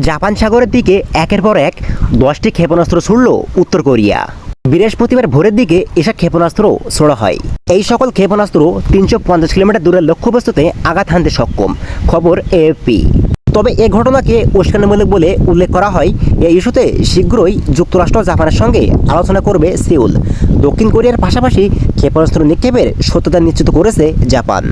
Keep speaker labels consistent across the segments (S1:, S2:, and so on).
S1: Japan সাগরের দিকে একের পর এক দশটি ক্ষেপণাস্ত্র ছুড়ল উত্তর কোরিয়া। বৃহস্পতিবার ভোরের দিকে এসব ক্ষেপণাস্ত্র ছোড়া হয়। এই সকল ক্ষেপণাস্ত্র তিনশো পঞ্চাশ কিলোমিটার দূরের লক্ষ্যবস্তুতে আঘাত হানতে সক্ষম, খবর এএফপি। তবে এ ঘটনাকে উস্কানিমূলক বলে উল্লেখ করা হয়। এই ইস্যুতে শীঘ্রই যুক্তরাষ্ট্র জাপানের সঙ্গে আলোচনা করবে সিউল। দক্ষিণ কোরিয়ার পাশাপাশি ক্ষেপণাস্ত্র নিক্ষেপের সত্যতা নিশ্চিত করেছে জাপান।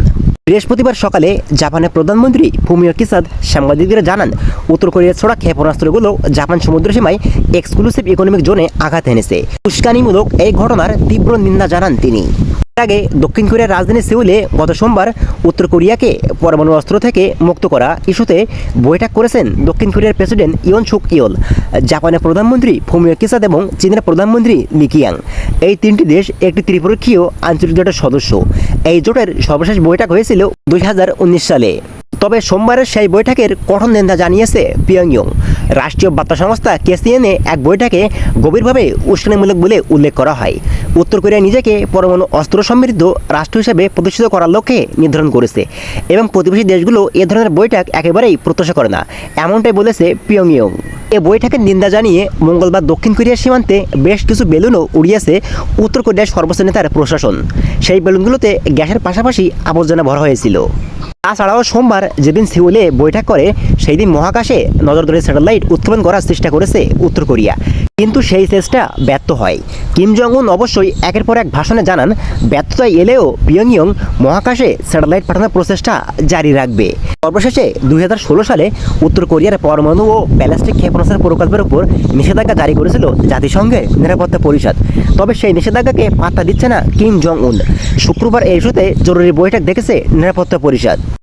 S1: বৃহস্পতিবার সকালে জাপানের প্রধানমন্ত্রী ফুমিও কিসাদ সাংবাদিকদের জানান, উত্তর কোরিয়ার ছোড়া ক্ষেপণাস্ত্রগুলো জাপান সমুদ্র সীমায় এক্সক্লুসিভ ইকোনমিক জোনে আঘাত এনেছে। উস্কানিমূলক এই ঘটনার তীব্র নিন্দা জানান তিনি। আগে দক্ষিণ কোরিয়ার রাজধানী সিউলে গত সোমবার উত্তর কোরিয়াকে পরমাণু অস্ত্র থেকে মুক্ত করা ইস্যুতে বৈঠক করেছেন দক্ষিণ কোরিয়ার প্রেসিডেন্ট ইয়ন সুক ইয়ল, জাপানের প্রধানমন্ত্রী ফুমিও কিসাদ এবং চীনের প্রধানমন্ত্রী লিকিয়াং এই তিনটি দেশ একটি ত্রিপক্ষীয় আঞ্চলিক জোটের সদস্য। এই জোটের সর্বশেষ বৈঠক হয়েছিল দুই হাজার উনিশ সালে। তবে সোমবারের সেই বৈঠকের কঠোর নিন্দা জানিয়েছে পিয়ংইয়ং। রাষ্ট্রীয় বার্তা সংস্থা কেসিএনএ এক বৈঠকে গভীরভাবে উস্কানিমূলক বলে উল্লেখ করা হয়। উত্তর কোরিয়া নিজেকে পরমাণু অস্ত্র সমৃদ্ধ রাষ্ট্র হিসেবে প্রতিষ্ঠিত করার লক্ষ্যে নির্ধারণ করেছে এবং প্রতিবেশী দেশগুলো এ ধরনের বৈঠক একেবারেই প্রত্যাশা করে না, এমনটাই বলেছে পিয়ংইয়ং। এ বৈঠকের নিন্দা জানিয়ে মঙ্গলবার দক্ষিণ কোরিয়ার সীমান্তে বেশ কিছু বেলুনও উড়িয়েছে উত্তর কোরিয়ার সর্বোচ্চ নেতার প্রশাসন। সেই বেলুনগুলোতে গ্যাসের পাশাপাশি আবর্জনা ভরা হয়েছিল। তাছাড়াও সোমবার যেদিন সিউলে বৈঠক করে সেই দিন মহাকাশে নজরদারি স্যাটেলাইট উৎক্ষেপণ করার চেষ্টা করেছে উত্তর কোরিয়া। কিন্তু সেই চেষ্টা ব্যর্থ হয়। কিম জং উন অবশ্যই একের পর এক ভাষণে জানান, ব্যর্থতায় এলেও পিয়ংইয়ং মহাকাশে স্যাটেলাইট পাঠানোর প্রচেষ্টা জারি রাখবে। সর্বশেষে দুই হাজার ষোলো সালে উত্তর কোরিয়ার পরমাণু ও ব্যালিস্টিক ক্ষেপণাস্ত্র প্রকল্পের উপর নিষেধাজ্ঞা জারি করেছিল জাতিসংঘের নিরাপত্তা পরিষদ। তবে সেই নিষেধাজ্ঞাকে পাত্তা দিচ্ছে না কিম জং উন শুক্রবার এই ইস্যুতে জরুরি বৈঠক দেখেছে নিরাপত্তা পরিষদ।